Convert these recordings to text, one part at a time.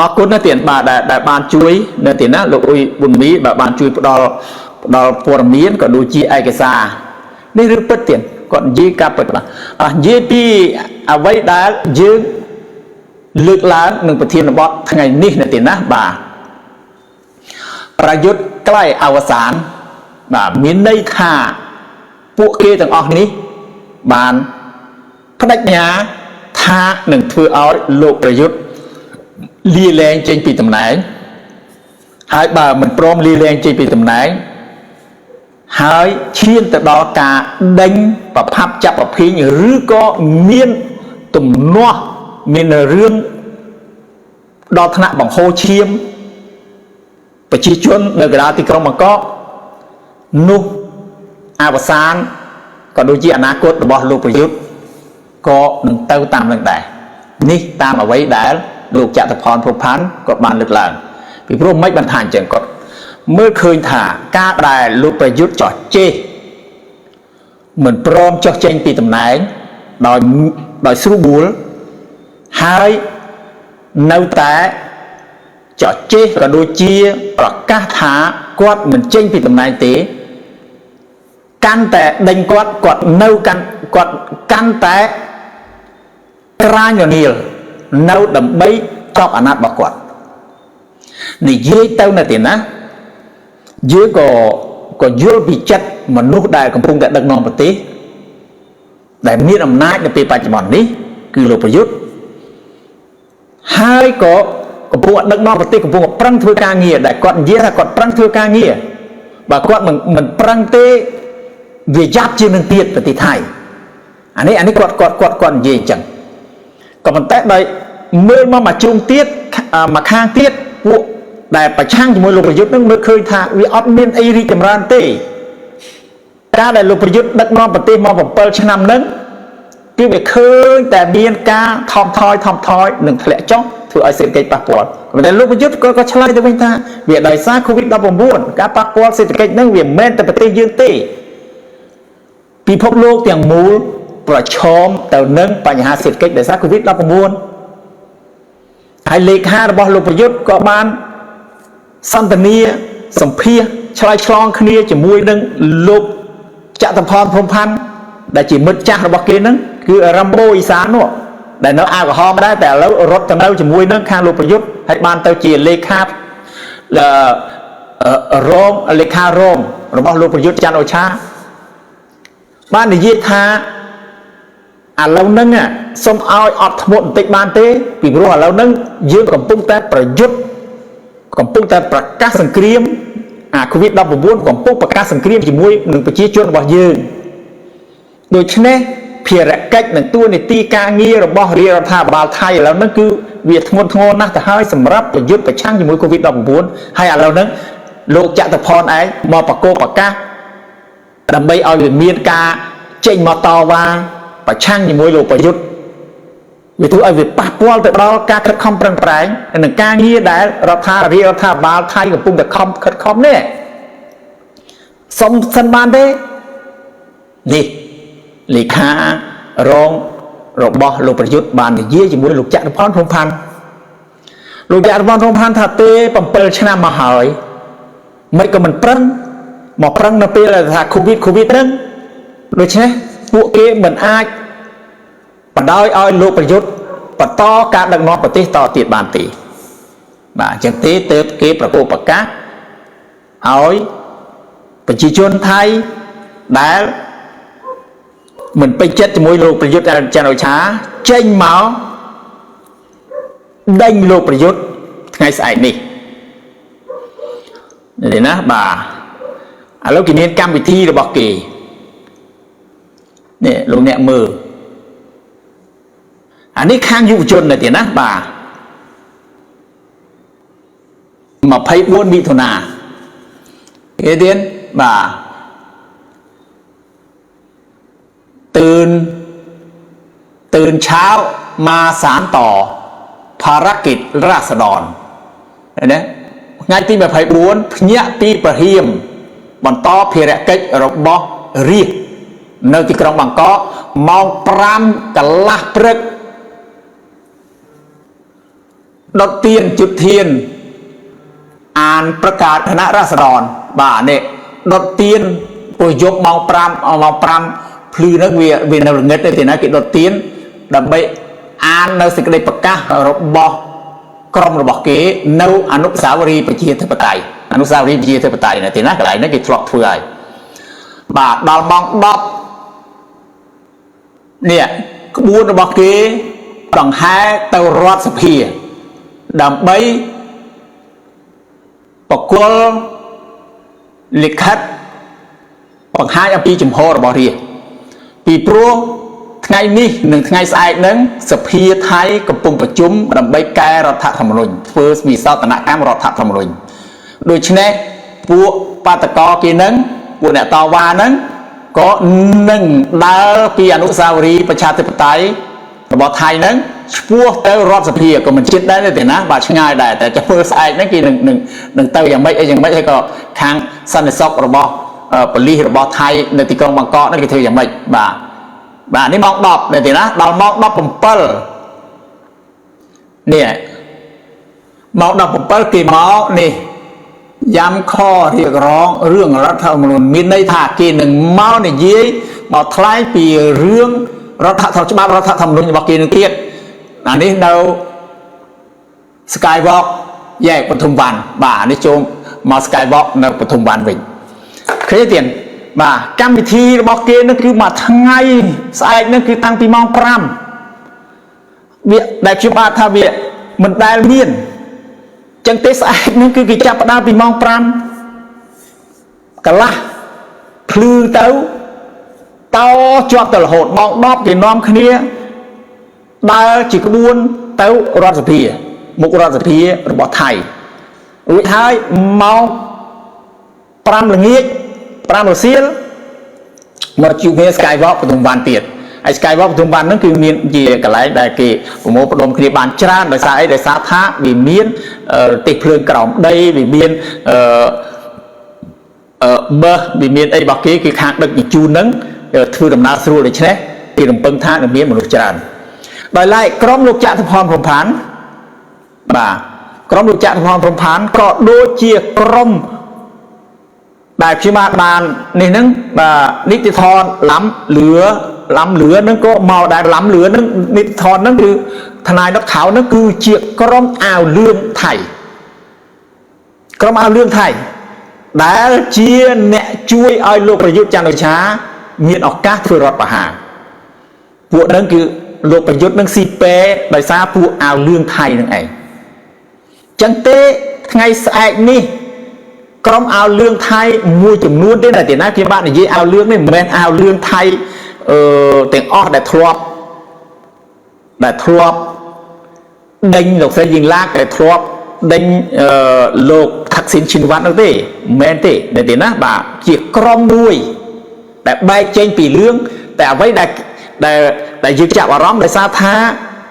អរគុណណាស់ទៀតបាទដែលដែលបានជួយនៅទៀតណាលោកអ៊ុយប៊ុនមីបាទបានជួយផ្ដល់ផ្ដល់ព័ត៌មានក៏ដូចជាឯកសារនេះរឿងពិតទៀតគាត់និយាយការពិតបាទអះនិយាយពីអ្វីដែលយើងលើកឡើងនឹងប្រធានបទថ្ងៃនេះណាទៀតណាបាទប្រយុទ្ធក្លែអវសានបាទមានន័យថាពួកគេទាំងអស់នេះបានបដិញ្ញាថានឹងធ្វើឲ្យលោកប្រយុទ្ធ លាលែងចេញពីតំណែងហើយបើមិនព្រមលាលែងចេញពីតំណែងហើយឈានទៅដល់ការដេញប្រផាប់ចាប់ប្រភេញឬក៏មានទំនាស់មានរឿងដល់ថ្នាក់បង្ហូរឈាមប្រជាជននៅកណ្ដាលទីក្រុងបាងកកនោះអវសានក៏ដូចជាអនាគតរបស់លោកប្រយុទ្ធក៏នឹងទៅតាមនឹងដែរនេះតាមអ្វីដែល លោកចតុផនភពផាន់គាត់បានលើកឡើងពីព្រោះមិនបានថាអញ្ចឹងគាត់មើលឃើញថាការដែលលោកប្រយុទ្ធចោះជេរមិនព្រមចោះចេញពីតំណែងដោយដោយស្រួលបួលហើយនៅតែចោះជេរក៏ដូចជាប្រកាសថាគាត់មិនចេញពីតំណែងទេកាន់តែដេញគាត់គាត់នៅកាន់គាត់កាន់តែក្រាញរនាល នៅដើម្បីចប់អាណត្តិរបស់គាត់និយាយទៅនៅទីណាយើងក៏ក៏យល់ពីចិត្តមនុស្សដែលកំពុងតែដឹកនាំប្រទេសដែលមានអំណាចនៅពេលបច្ចុប្បន្ននេះ គឺលោកប្រយុទ្ធហើយក៏កំពុងដឹកនាំប្រទេសកំពុងប្រឹងធ្វើការងារដែលគាត់និយាយថាគាត់ប្រឹងធ្វើការងារបើគាត់មិនមិនប្រឹងទេវាយ៉ាប់ជាងនឹងទៀតប្រទេសថៃអានេះអានេះគាត់គាត់គាត់គាត់និយាយអញ្ចឹង ក៏ប៉ុន្តែដោយមើលមកមកជ្រុងទៀតមកខាងទៀតពួកដែលប្រឆាំងជាមួយលោកប្រយុទ្ធនឹងមើលឃើញថាវាអត់មានអីរីកចម្រើនទេការដែលលោកប្រយុទ្ធដឹកនាំប្រទេសមក7ឆ្នាំហ្នឹងគឺវាឃើញតែមានការថមថយថមថយនិងធ្លាក់ចុះធ្វើឲ្យសេដ្ឋកិច្ចប៉ះពាល់ប៉ុន្តែលោកប្រយុទ្ធក៏ក៏ឆ្លើយទៅវិញថាវាដោយសារ COVID-19 ការប៉ះពាល់សេដ្ឋកិច្ចហ្នឹងវាមិនមែនតែប្រទេសយើងទេពិភពលោកទាំងមូល ប្រឈមទៅនឹងបញ្ហាសេដ្ឋកិច្ចដោយសារ COVID-19 ហើយលេខារបស់លោកប្រយុទ្ធក៏បានសន្ទនាសម្ភាសឆ្លើយឆ្លងគ្នាជាមួយនឹងលោកចតុផនព្រំផាន់ដែលជាមិត្តចាស់របស់គេហ្នឹងគឺរ៉ាំបូអ៊ីសាននោះដែលនៅអាវក្រហមដែរតែឥឡូវរត់ទៅនៅជាមួយនឹងខាងលោកប្រយុទ្ធហើយបានទៅជាលេខារងលេខារងរបស់លោកប្រយុទ្ធច័ន្ទអូឆាបាននិយាយថា ឥឡូវហ្នឹងសូមឲ្យអត់ធ្មត់បន្តិចបានទេពីព្រោះឥឡូវហ្នឹងយើងកំពុងតែប្រយុទ្ធកំពុងតែប្រកាសសង្គ្រាមអា COVID-19 កំពុងប្រកាសសង្គ្រាមជាមួយនឹងប្រជាជនរបស់យើងដូច្នេះភារកិច្ចនិងទួនាទីការងាររបស់រាជរដ្ឋាភិបាលថៃឥឡូវហ្នឹងគឺវាធ្ងន់ធ្ងរណាស់ទៅហើយសម្រាប់ប្រយុទ្ធប្រឆាំងជាមួយ COVID-19 ហើយឥឡូវហ្នឹងលោកចតុផនឯងមកបកគោប្រកាសដើម្បីឲ្យវាមានការចេញមកតវ៉ា ប្រឆាំងជាមួយលោកប្រយុទ្ធវាធ្វើឲ្យវាប៉ះពាល់ទៅដល់ការខិតខំប្រឹងប្រែងនិងការងារដែលរដ្ឋាភិបាលរដ្ឋាភិបាលថៃកំពុងតែខំខិតខំនេះសុំសិនបានទេនេះលេខារងរបស់លោកប្រយុទ្ធបាននិយាយជាមួយលោកចក្រផនព្រំផាន់លោកចក្រផនព្រំផាន់ថាទេ7ឆ្នាំមកហើយមិនក៏មិនប្រឹងមកប្រឹងនៅពេលថា Covid Covid ហ្នឹងដូច្នេះ ពួកគេមិនអាចបណ្ដោយឲ្យលោកប្រយុទ្ធបន្តការដឹកនាំប្រទេសតទៀតបានទេបាទអញ្ចឹងទេទើបគេប្រកោប្រកាសឲ្យប្រជាជនថៃដែលមិនពេញចិត្តជាមួយលោកប្រយុទ្ធច័ន្ទអូឆាចេញមកដេញលោកប្រយុទ្ធថ្ងៃស្អែកនេះនេះណាបាទឥឡូវគេមានកម្មវិធីរបស់គេ នេះលោកអ្នកមើលអានេះខាងយុវជននៅទៀតណាបាទ24មិថុនាគេទៀតបាទទឿនទឿនឆាវមកសានតភារកិច្ចរាษฎរណាថ្ងៃទី24ភ្ញាក់ពីប្រហៀមបន្តភារកិច្ចរបស់រាជ នៅទីក្រុងបាងកកម៉ោង5កន្លះព្រឹកដុតទៀនជុតធាន អានប្រកាសគណៈរាษฎរបាទនេះដុតទៀនពេលយប់ម៉ោង5ម៉ោង5ភ្លឺហ្នឹងវាវានៅល្ងិតទេណាគេដុតទៀនដើម្បីអាននៅសេចក្តីប្រកាសរបស់ក្រុមរបស់គេនៅអនុស្សាវរីយ៍ប្រជាធិបតេយ្យអនុស្សាវរីយ៍ប្រជាធិបតេយ្យណាទីណាកន្លែងហ្នឹងគេធ្លាប់ធ្វើហើយបាទដល់ម៉ោង10 នេះក្បួនរបស់គេដង្ហែទៅរដ្ឋសភា ដើម្បីបកគលលិខិតបង្ហាញអំពីចំហរបស់រាជពីព្រោះថ្ងៃនេះនិងថ្ងៃស្អែកហ្នឹងសភាថៃកំពុងប្រជុំដើម្បីកែរដ្ឋធម្មនុញ្ញធ្វើវិសោធនកម្មរដ្ឋធម្មនុញ្ញដូច្នេះពួកបាតកោគេហ្នឹងពួកអ្នកតវ៉ាហ្នឹង ក៏នឹងដើរពីអនុស្សាវរីយ៍ប្រជាធិបតេយ្យរបស់ថៃហ្នឹងឆ្ពោះទៅរដ្ឋសភាក៏មិនចិត្តដែរទេណាបាទឆ្ងាយដែរតែចាំមើលស្អែកហ្នឹងគេនឹងនឹងទៅយ៉ាងម៉េចអីយ៉ាងម៉េចហើយក៏ខាងសន្តិសុខរបស់ប៉ូលីសរបស់ថៃនៅទីក្រុងបាងកកហ្នឹងគេធ្វើយ៉ាងម៉េចបាទបាទនេះម៉ោង10នេះទេណាដល់ម៉ោង17នេះម៉ោង17គេមកនេះ យ៉ាំខរៀបរងរឿងរដ្ឋធម្មនុញ្ញមានន័យថាគេនឹងមកនិយាយមកថ្លែងពីរឿងរដ្ឋធម្មនុញ្ញច្បាប់រដ្ឋធម្មនុញ្ញរបស់គេនឹងទៀតអានេះនៅ Skywalk យ៉ែកពធុមវណ្ណបាទនេះចូលមក Skywalk នៅពធុមវណ្ណវិញឃើញទេបាទកម្មវិធីរបស់គេនឹងគឺមួយថ្ងៃស្អែកនឹងគឺតាំងពីម៉ោង5វាដែលខ្ញុំបាទថាវាមិនដែលមាន ចឹងទេស្អែកនឹងគឺគេចាប់ផ្ដើមពីម៉ោង5កន្លះភ្លឺទៅតោជាប់ទៅរហូតម៉ោង10គេនាំគ្នាដើរជាក្បួនទៅរដ្ឋសភាមុខរដ្ឋសភារបស់ថៃរួចហើយម៉ោង5ល្ងាច5រសៀលមកជួបគ្នា Skywalk បទុមបានទៀត ហើយ Skywalk បទុមបានហ្នឹងគឺមានជាកន្លែងដែលគេប្រមូលផ្ដុំគ្នាបានច្រើនដោយសារអីដោយសារថាវាមានទេសភ្លើងក្រោមដីវាមានអឺអឺបើវាមានអីរបស់គេគឺខាងដឹកជញ្ជូនហ្នឹងធ្វើដំណើរស្រួលដូច្នេះគេរំពឹងថានឹងមានមនុស្សច្រើនដោយឡែកក្រុមលោកចតុភ័ណ្ឌព្រំផានបាទក្រុមលោកចតុភ័ណ្ឌព្រំផានក៏ដូចជាក្រុមដែលខ្ញុំបានបាននេះហ្នឹងបាទនីតិធនឡំលឿ ឡាំលឿនឹងក៏មកដែរឡាំលឿនឹងនិតថននឹងគឺថ្នាយដឹកខោនឹងគឺជាក្រុមអាវលឿងថៃក្រុមអាវលឿងថៃដែលជាអ្នកជួយឲ្យលោកប្រយុទ្ធចន្ទរឆាមានឱកាសធ្វើរដ្ឋបហាពួកនឹងគឺលោកប្រយុទ្ធនឹងស៊ីពេដោយសារពួកអាវលឿងថៃនឹងឯងចឹងទេថ្ងៃស្អែកនេះក្រុមអាវលឿងថៃមួយចំនួនទេតែទីណាគេបាននិយាយអាវលឿងនេះមិនមែនអាវលឿងថៃ អឺទាំងអស់ដែលធ្លាប់ដែលធ្លាប់ដេញលោកស្រីយីងឡាកដែលធ្លាប់ដេញអឺលោកថាក់ស៊ីនឈិនវ៉ាត់នោះទេមិនមែនទេតែទីណាបាទជាក្រុមមួយ ដែលបែកចេញពីលឿងតែអ្វីដែលដែលដែលយើងចាប់អារម្មណ៍ដោយសារថា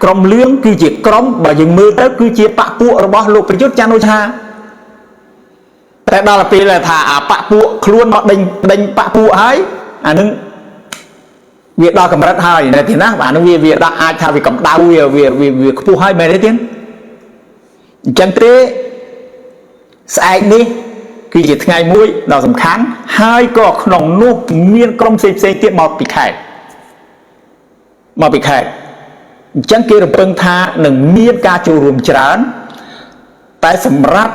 ក្រុមលឿងគឺជាក្រុមបើយើងមើលទៅគឺជាបពពួករបស់លោកប្រយុទ្ធច័ន្ទអូឆាតែដល់ពេលថាអាបពពួកខ្លួនមកដេញដេញបពពួកហើយអានឹង វាដល់កម្រិតហើយនៅទីណាអានឹងវាវាដល់អាចថាវាកម្ដៅវាវាវាខ្ពស់ហើយមែនទេទៀតអញ្ចឹងទេស្អែកនេះគឺជាថ្ងៃមួយដ៏សំខាន់ហើយក៏ក្នុងនោះមានក្រុមផ្សេងផ្សេងទៀតមកពីខេត្តមកពីខេត្តអញ្ចឹងគេរំពឹងថានឹងមានការចូលរួមច្រើន តែសម្រាប់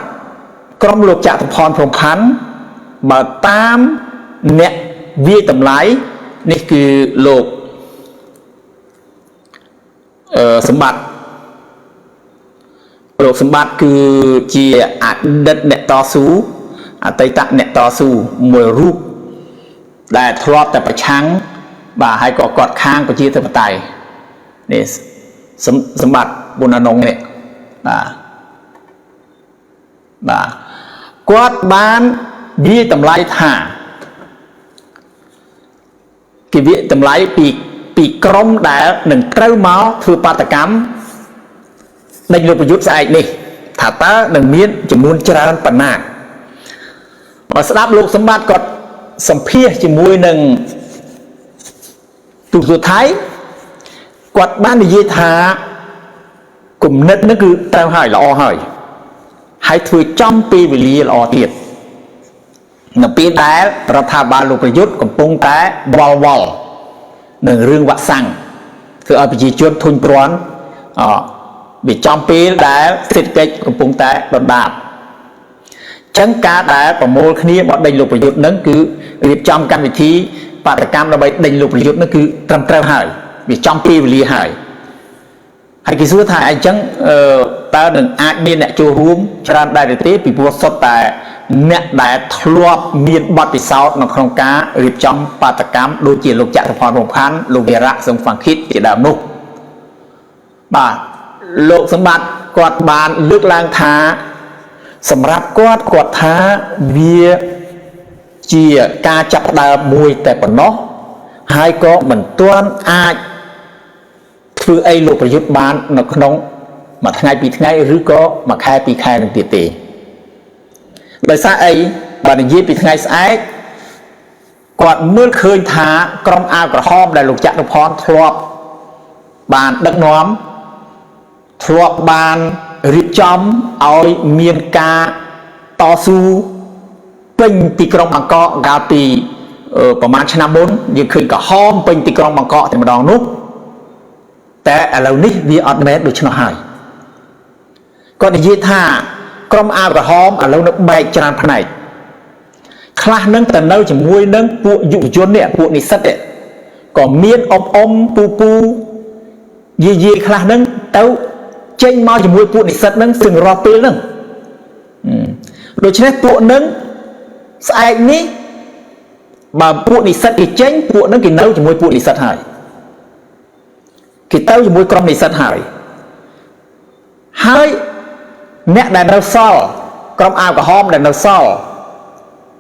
ក្រុមលោកចតុភ័ណ្ឌព្រំផាន់បើតាមអ្នកវាយតម្លៃ នេះគឺលោកអឺសម្បត្តិលោកសម្បត្តិគឺជាអតីតអ្នកតស៊ូអតីតអ្នកតស៊ូមួយរូបដែលធ្លាប់តែប្រឆាំងបាទហើយក៏គាត់ខាងប្រជាធិបតេយ្យនេះសម្បត្តិបុណនងនេះបាទបាទគាត់បានវាតម្លៃថា គេវាតម្លៃពីពីក្រមដែលនឹងត្រូវមកធ្វើបាតកម្មដេញលោកប្រយុទ្ធស្អែកនេះថាតើនឹងមានចំនួនច្រើនប៉ុណ្ណាបើស្ដាប់លោកសម្បត្តិគាត់សម្ភាសជាមួយនឹងទូរទស្សន៍ថៃគាត់បាននិយាយថាគំនិតហ្នឹងគឺត្រូវហើយល្អហើយហើយធ្វើចំពីវេលាល្អទៀត នៅពេលដែលរដ្ឋាភិបាលលោកប្រយុទ្ធកំពុងតែវល់វល់នឹងរឿងវាក់សាំងធ្វើឲ្យប្រជាជនធុញទ្រាន់អវាចំពេលដែលសេដ្ឋកិច្ចកំពុងតែដុនដាបចឹងការដែលប្រមូលគ្នាមកដេញលោកប្រយុទ្ធនឹងគឺរៀបចំកម្មវិធីបដកម្មដើម្បីដេញលោកប្រយុទ្ធនឹងគឺត្រឹមត្រូវហើយវាចំពេលវេលាហើយហើយគេសួរថាអញ្ចឹងអឺតើនឹងអាចមានអ្នកចូលរួមច្រើនដែរឬទេពីព្រោះសុទ្ធតែ អ្នកដែលធ្លាប់មានបទពិសោធន៍នៅក្នុងការរៀបចំបាតកម្មដូចជាលោកចក្រភពរំផាន់លោកវីរៈសង្ហ្វាំងខិតជាដើមនោះបាទលោកសម្បត្តិគាត់បានលើកឡើងថា សម្រាប់គាត់គាត់ថាវាជាការចាប់ផ្ដើមមួយតែប៉ុណ្ណោះហើយក៏មិនទាន់អាចធ្វើអីលោកប្រយុទ្ធបាន នៅក្នុងមួយថ្ងៃពីរថ្ងៃឬក៏មួយខែពីរខែនឹងទៀតទេ ដោយសារអីបើនិយាយពីថ្ងៃស្អែកគាត់មើលឃើញថាក្រុមអាវក្រហមដែលលោកចក្រភ័ណ្ឌធ្លាប់បានដឹកនាំធ្លាប់បានរៀបចំឲ្យមានការតស៊ូពេញទីក្រុងបាងកកកាលពីប្រហែលឆ្នាំមុនយើងឃើញក្រហមពេញទីក្រុងបាងកកតែម្ដងនោះតែឥឡូវនេះវាអត់មែនដូច្នោះហើយគាត់និយាយថា ក្រុមអាវក្រហមឥឡូវនៅបែកច្រើនផ្នែកខ្លះនឹងទៅនៅជាមួយនឹងពួកយុវជននេះពួកនិស្សិតនេះក៏មានអបអមពូពូយាយយាយខ្លះនឹងទៅចេញមកជាមួយពួកនិស្សិតនឹងសឹងរាល់ពេលហ្នឹងដូច្នេះពួកនឹងស្អែកនេះបើពួកនិស្សិតគេចេញពួកនឹងគេនៅជាមួយពួកនិស្សិតហើយគេទៅជាមួយក្រុមនិស្សិតហើយហើយ អ្នកដែលនៅសល់ក្រុមអាវក្រហមដែលនៅសល់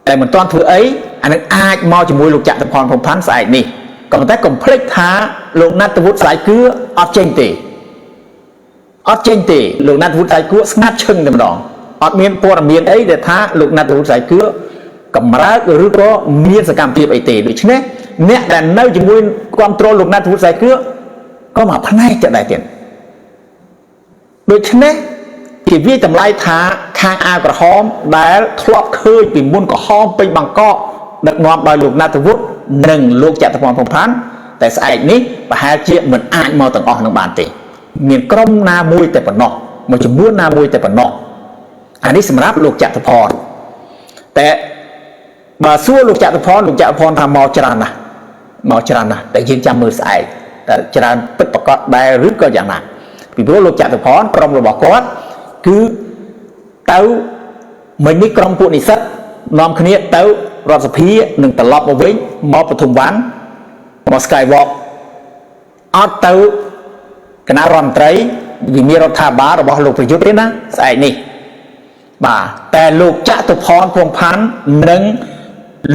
តែមិនទាន់ធ្វើអីអានឹងអាចមកជាមួយលោកចាក់តំផនភំផាន់ស្អែកនេះក៏ប៉ុន្តែកុំភ្លេចថាលោកណាត់ទវុតស្អែកគឿអត់ចេញទេអត់ចេញទេលោកណាត់វុតស្អែកគឿស្ងាត់ឈឹងតែម្ដងអត់មានព័ត៌មានអីដែលថាលោកណាត់ទវុតស្អែកគឿកម្រើកឬក៏មានសកម្មភាពអីទេដូច្នេះអ្នកដែលនៅជាមួយគ្រប់គ្រងលោកណាត់វុតស្អែកគឿក៏មកផ្នែកទៅដែរទៀតដូច្នេះ គេវាតម្លៃថាខាងអាវក្រហមដែលធ្លាប់ឃើញពីមុនក្រហមពេញបង្កកដឹកនាំដោយលោកណាត់វុฒิនិងលោកចតុភ័ណ្ឌភុំផាន់តែស្អែកនេះប្រហែលជាមិនអាចមកទាំងអស់នឹងបានទេ មានក្រុមណាមួយតែប៉ុណ្ណោះមួយចំនួនណាមួយតែប៉ុណ្ណោះអានេះសម្រាប់លោកចតុភ័ណ្ឌតែបើសួរលោកចតុភ័ណ្ឌលោកចតុភ័ណ្ឌថាមកច្រើនណាស់មកច្រើនណាស់តែយើងចាំមើលស្អែកតែច្រើនពិតប្រកបដែរឬក៏យ៉ាងណាពីព្រោះលោកចតុភ័ណ្ឌក្រុមរបស់គាត់ គឺទៅមិញនេះក្រុមពួកនិស្សិតនាំគ្នាទៅរដ្ឋសភានឹងត្រឡប់មកវិញមកពធុំវ៉ាន់មក Skywalk អត់ទៅគណៈរដ្ឋមន្ត្រីវិមានរដ្ឋាភិបាលរបស់លោកប្រយុទ្ធទេណាស្អែកនេះបាទតែលោកចតុផនភងផាន់និង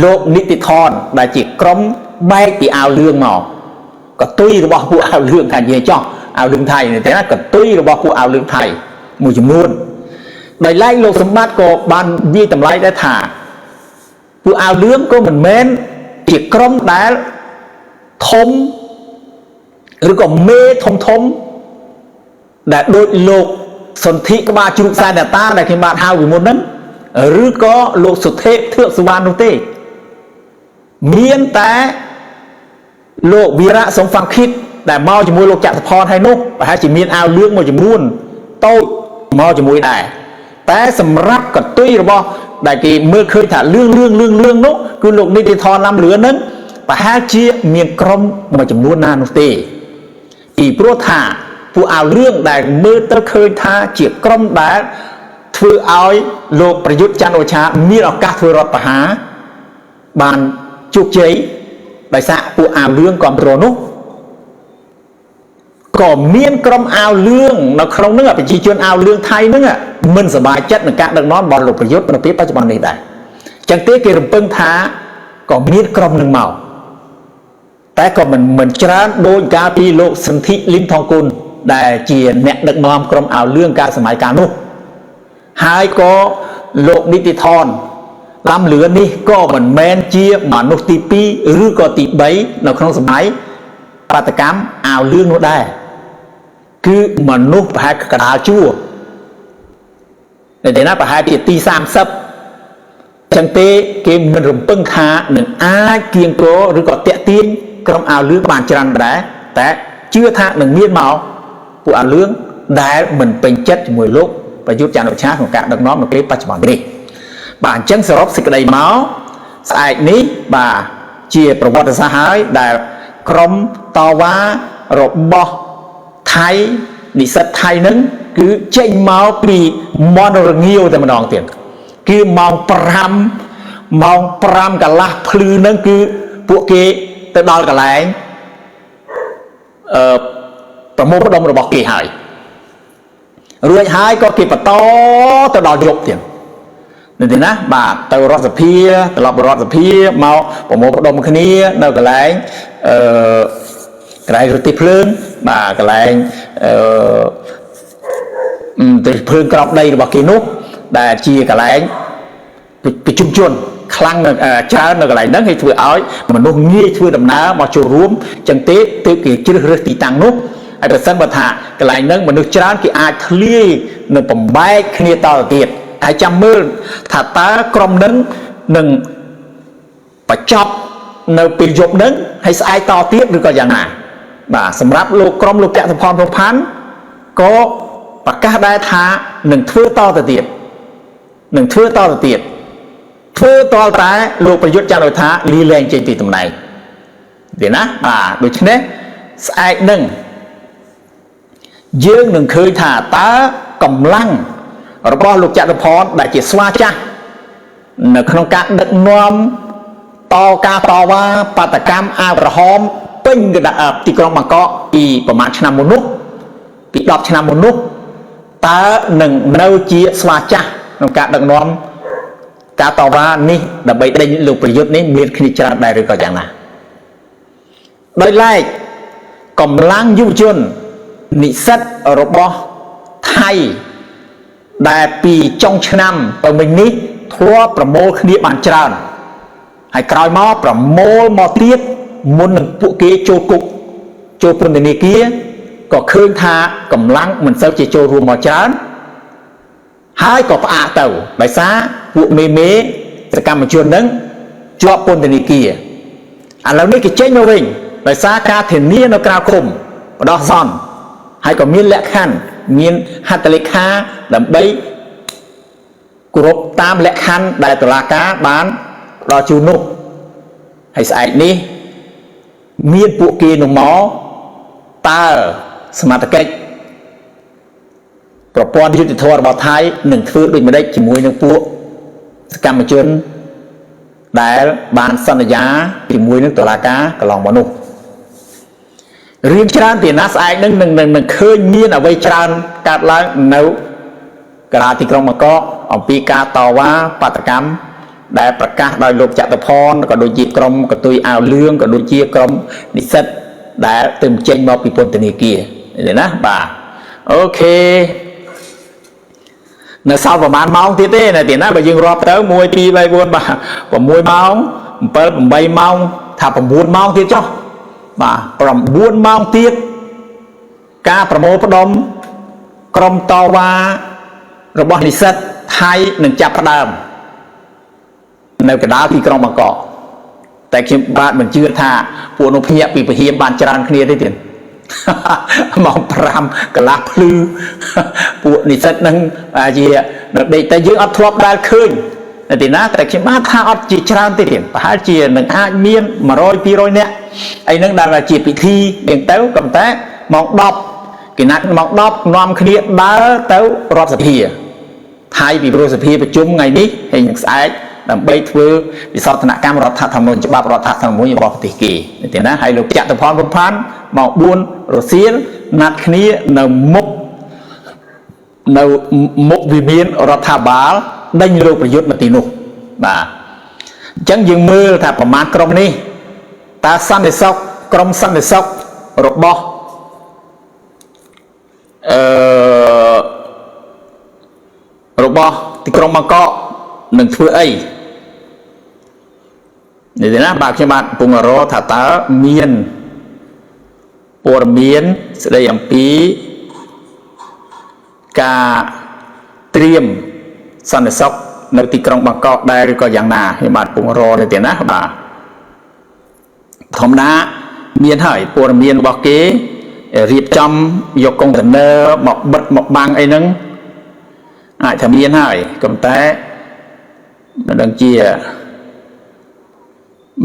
លោកនិតិធនដែលជាក្រុមបែកពីអាវលឿងមកកតុយរបស់ពួកអាវលឿងថានិយាយចោះអាវលឿងថៃនេះទេណាកតុយរបស់ពួកអាវលឿងថៃ មួយចំនួនដោយឡែកលោកសម្បត្តិក៏បាននិយាយតម្លៃដែរថាពួកអាវលឿងក៏មិនមែនជាក្រុមដែលធំឬក៏មេធំធំដែលដូចលោកសន្ធិក្បាលជ្រូកសែនតា ដែលខ្ញុំបានហៅពីមុនហ្នឹងឬក៏លោកសុធិធឿកសុវណ្ណនោះទេ មានតែលោកវីរៈសំហ្វាំងខិតដែលមកជាមួយលោកចក្រផនហើយនោះប្រហែលជាមានអាវលឿងមួយចំនួនតូច មកជាមួយដែរតែសម្រាប់កតុយរបស់ដែលគេមើលឃើញថាលឿងលឿងលឿងលឿងនោះគឺលោកនីតិធនឡាំលឿនហ្នឹងប្រហែលជាមានក្រុមមួយចំនួនណានោះទេពីព្រោះថាពួកអាវលឿងដែលមើលទៅឃើញថាជាក្រុមដែលធ្វើឲ្យលោកប្រយុទ្ធច័ន្ទអូឆាមានឱកាសធ្វើរដ្ឋប្រហារបានជោគជ័យដោយសារពួកអាវលឿងគ្រប់គ្រងនោះ ក៏មានក្រុមអាវលឿងនៅក្នុងនឹងប្រជាជនអាវលឿងថៃនឹងមិនសប្បាយចិត្តនឹងការដឹកនាំរបស់លោកប្រយុទ្ធនៅពេលបច្ចុប្បន្ននេះដែរចឹងទេគេរំពឹងថាក៏មានក្រុមនឹងមកតែក៏មិនមិនច្រើនដូចកាលពីលោកសន្ធិលឹមថងគុណដែលជាអ្នកដឹកនាំក្រុមអាវលឿងកាលសម័យកាលនោះហើយក៏លោកនីតិធនតាមលឿននេះក៏មិនមែនជាមនុស្សទី2ឬក៏ទី3នៅក្នុងសម័យបាតកម្មអាវលឿងនោះដែរ គឺមនុស្សប្រហែលកដាលជួរនៅទីណាប្រហែលជាទី30ចឹងទេគេមិនរំពឹងថានឹងអាចគៀងគរឬក៏តាក់ទាញក្រុមអាវលឿងបានច្រើនដែរតែជឿថានឹងមានមកពួកអាវលឿងដែលមិនពេញចិត្តជាមួយលោកប្រយុទ្ធច័ន្ទរឆាក្នុងការដឹកនាំនៅពេលបច្ចុប្បន្ននេះបាទអញ្ចឹងសរុបសេចក្តីមកស្អែកនេះបាទជាប្រវត្តិសាស្ត្រហើយដែលក្រុមតវ៉ារបស់ ថៃនិស្សិតថៃនឹងគឺចេញមកពីមនរងាវតែម្ដងទៀតគឺម៉ោង5ម៉ោង5កន្លះភ្លឺនឹងគឺពួកគេទៅដល់កន្លែងអឺប្រមូលផ្ដុំរបស់គេហើយរួចហើយក៏គេបន្តទៅដល់យប់ទៀតនៅទីណាបាទទៅរដ្ឋសភាត្រឡប់រដ្ឋសភាមកប្រមូលផ្ដុំគ្នានៅកន្លែងអឺ កន្លែងរតិភ្លើងបាទកន្លែងអឺទៅភ្លើងក្របដីរបស់គេនោះដែលជាកន្លែងប្រជុំជនខ្លាំងច្រើននៅកន្លែងហ្នឹងឲ្យធ្វើឲ្យមនុស្សងាយធ្វើដំណើរមកចូលរួមចឹងទេទើបគេជ្រើសរើសទីតាំងនោះហើយប្រសិនបើថាកន្លែងហ្នឹងមនុស្សច្រើនគេអាចធ្លាយនៅបំបែកគ្នាតទៅទៀតហើយចាំមើលថាតើក្រុមហ្នឹងនឹងបញ្ចប់នៅពេលយប់ហ្នឹងហើយស្អែកតទៀតឬក៏យ៉ាងណា បាទសម្រាប់លោកក្រុមលោកចតុផនប្រផាន់ក៏ប្រកាសដែរថានឹងធ្វើតទៅទៀតនឹងធ្វើតទៅទៀតធ្វើតតែលោកប្រយុទ្ធច័ន្ទរដ្ឋាលីលែងចេញពីតំណែងទេណាបាទដូច្នេះស្អែកនឹងយើងនឹងឃើញថាតើកម្លាំងរបស់លោកចតុផនដែលជាស្វាចាស់នៅក្នុងការដឹកនាំតការតវ៉ាបដកម្មអាក្រហម ពេញទីក្រុងបាងកកពីប្រហែលឆ្នាំមុននោះពី10ឆ្នាំមុននោះតើនឹងនៅជាស្វាចាស់ក្នុងការដឹកនាំការតវ៉ានេះដើម្បីដេញលោកប្រយុទ្ធនេះមានគ្នាច្រើនដែរឬក៏យ៉ាងណាដោយឡែកកម្លាំងយុវជននិស្សិតរបស់ថៃដែលពីចុងឆ្នាំទៅមិញនេះធ្លាប់ប្រមូលគ្នាបានច្រើនហើយក្រោយមកប្រមូលមកទៀត មុននឹងពួកគេចូលគុកចូលពន្ធនាគារក៏ឃើញថាកម្លាំងមិនសូវជាចូលរួមមកច្រើនហើយក៏ផ្អាកទៅដោយសារពួកមេមេសកម្មជននឹងជាប់ពន្ធនាគារឥឡូវនេះគេចេញមកវិញដោយសារការធានានៅក្រៅឃុំបដោះសន្នហើយក៏មានលក្ខខណ្ឌមានហត្ថលេខាដើម្បីគោរពតាមលក្ខខណ្ឌដែលតុលាការបានផ្ដល់ជូននោះហើយស្អែកនេះ មានពួកគេនឹងមកតើសមត្ថកិច្ចប្រព័ន្ធយុតិធម៌របស់ថៃនឹងធ្វើដូចម្ដេចជាមួយនឹងពួកសកម្មជនដែលបានសន្យាជាមួយនឹងតុលាការកន្លងមកនោះរឿងច្រើនពីណាស្អែកនឹងនឹងនឹងឃើញមានអ្វីច្រើនកើតឡើងនៅកាលាទីក្រុងមកកអំពីការតវ៉ាបដកម្ម ដែលប្រកាសដោយលោកចតុផនក៏ដូចជាក្រុមកតុយអាវលឿងក៏ដូចជាក្រុមនិស្សិតដែលទើបចេញមកពីពន្ធនាគារនេះណាបាទអូខេនៅសល់ប្រហែលម៉ោងទៀតទេណាទៀតណាបើយើងរាប់ទៅ1 2 3 4បាទ6ម៉ោង7 8ម៉ោងថា9ម៉ោងទៀតចុះបាទ9ម៉ោងទៀតការប្រមូលផ្ដុំក្រុមតវ៉ារបស់និស្សិតថៃនឹងចាប់ផ្ដើម នៅកណ្ដាលទីក្រុងបាងកកតែខ្ញុំបាទមិនជឿថាពួកនោះភ្ញាក់ពីពហិមបានច្រើនគ្នាទេទៀតម៉ោង5កន្លះភ្លឺពួកនិស្សិតនឹងជានៅដេកតែយើងអត់ធ្លាប់ដែលឃើញនៅទីណាតែខ្ញុំបាទថាអត់ជាច្រើនទេទៀតប្រហែលជានឹងអាចមាន100 200នាក់អីហ្នឹងដែលជាពិធីយ៉ាងទៅក៏តែម៉ោង10គេណាត់ម៉ោង10នាំគ្នាដើរទៅរដ្ឋសភាថៃពីព្រោះសភាប្រជុំថ្ងៃនេះហើយនឹងស្អែក ដើម្បីធ្វើវិសោធនកម្មរដ្ឋធម្មនុញ្ញច្បាប់រដ្ឋធម្មនុញ្ញរបស់ប្រទេសគេទេណាហើយលោកចតុផនបំផានម៉ោង4រសៀលណាត់គ្នានៅមុខនៅមុខវិមានរដ្ឋាភិបាលដេញលោកប្រយុទ្ធមកទីនោះបាទអញ្ចឹងយើងមើលថាប្រមាណក្រុមនេះតើសន្តិសុខក្រុមសន្តិសុខរបស់អឺរបស់ទីក្រុងបាងកកនឹងធ្វើអី នេះទេណាបាទខ្ញុំបាទកំពុងរកថាតើមានព័ត៌មានស្ដីអំពីការត្រៀមសន្តិសុខនៅទីក្រុងបាងកកដែរឬក៏យ៉ាងណាខ្ញុំបាទពងរនៅទៀតណាបាទធម្មតាមានហើយព័ត៌មានរបស់គេរៀបចំយកកុងតឺន័រមកបិទមកបាំងអីហ្នឹងអាចថាមានហើយក៏តែមិនដឹងជា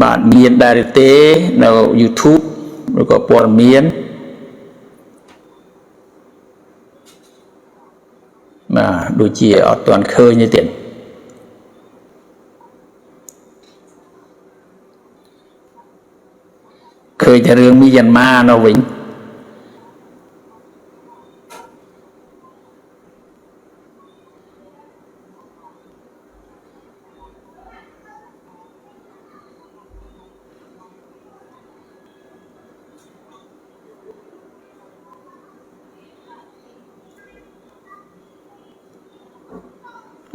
បាទមានដែរទេនៅ YouTube ឬក៏ព័ត៌មានបាទដូចជាអត់ទាន់ឃើញទេទៀតឃើញតែរឿងមីយ៉ាន់ម៉ានៅវិញ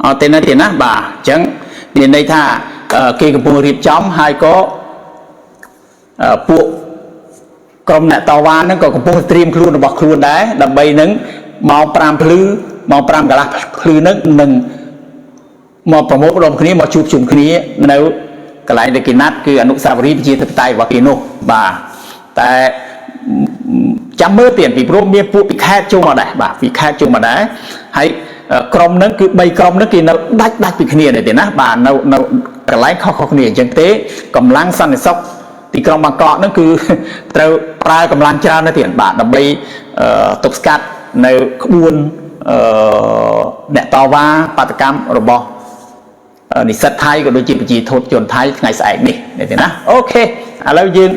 អ ត់ទេណាទេណាបាទអញ្ចឹងមានន័យថាអឺគេកំពុងរៀបចំហើយក៏អឺពួកក្រុមអ្នកតវ៉ាហ្នឹងក៏កំពុងត្រៀមខ្លួនរបស់ខ្លួនដែរដើម្បីនឹងម៉ោង5ភ្លឺម៉ោង5កន្លះភ្លឺហ្នឹងនឹងមកប្រមូលផ្ដុំគ្នាមកជួបជុំគ្នានៅកន្លែងដែលគេណាត់គឺអនុស្សាវរីយ៍ប្រជាធិបតេយ្យរបស់គេនោះបាទតែចាំមើលទៀតពីព្រោះមានពួកពីខេត្តចូលមកដែរបាទពីខេត្តចូលមកដែរហើយ ក្រុមហ្នឹងគឺ3ក្រុមហ្នឹងគេនៅដាច់ដាច់ពីគ្នានេះទេណាបាទនៅនៅកន្លែងខុសៗគ្នាអញ្ចឹងទេកម្លាំងសន្តិសុខទីក្រុងបាងកកហ្នឹងគឺត្រូវប្រើកម្លាំងច្រើនណាស់ទៀតបាទដើម្បីទប់ស្កាត់នៅក្បួនអឺអ្នកតវ៉ាបាតកម្មរបស់និស្សិតថៃក៏ដូចជាប្រជាធិជនថៃថ្ងៃស្អែកនេះទេណាអូខេឥឡូវយើង